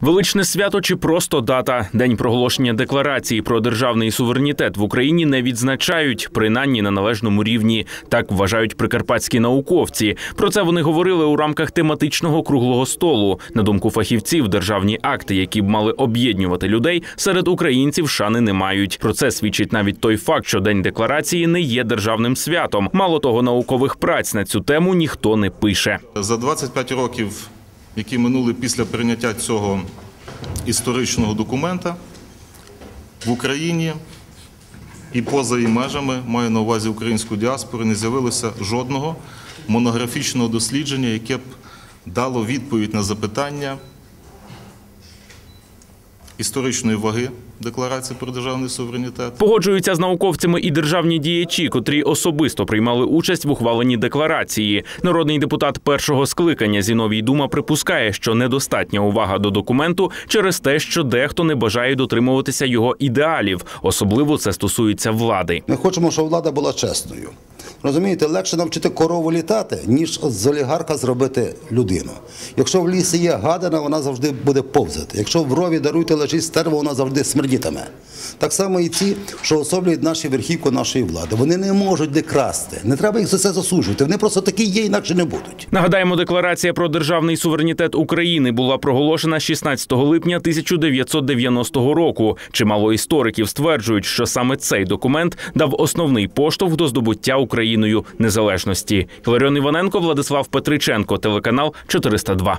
Величне свято чи просто дата. День проголошення декларації про державний суверенітет в Україні не відзначають, принаймні на належному рівні. Так вважають прикарпатські науковці. Про це вони говорили у рамках тематичного круглого столу. На думку фахівців, державні акти, які б мали об'єднувати людей, серед українців шани не мають. Про це свідчить навіть той факт, що день декларації не є державним святом. Мало того, наукових праць на цю тему ніхто не пише. За 25 років, які минули після прийняття цього історичного документа, в Україні і поза її межами, маю на увазі українську діаспору, не з'явилося жодного монографічного дослідження, яке б дало відповідь на запитання історичної ваги Декларації про державний суверенітет. Погоджуються з науковцями і державні діячі, котрі особисто приймали участь в ухваленні декларації. Народний депутат першого скликання Зіновій Дума припускає, що недостатня увага до документу через те, що дехто не бажає дотримуватися його ідеалів. Особливо це стосується влади. Ми хочемо, щоб влада була чесною. Розумієте, легше навчити корову літати, ніж з олігарха зробити людину. Якщо в лісі є гадана, вона завжди буде повзати. Якщо в рові даруйте лежить стерва, вона завжди смердітиме. Так само і ті, що особлюють наші верхівку нашої влади. Вони не можуть де красти. Не треба їх за це засуджувати. Вони просто такі є, інакше не будуть. Нагадаємо, декларація про державний суверенітет України була проголошена 16 липня 1990 року. Чимало істориків стверджують, що саме цей документ дав основний поштовх до здобуття Україною незалежності. Іларіон Іваненко, Владислав Петриченко, телеканал 402.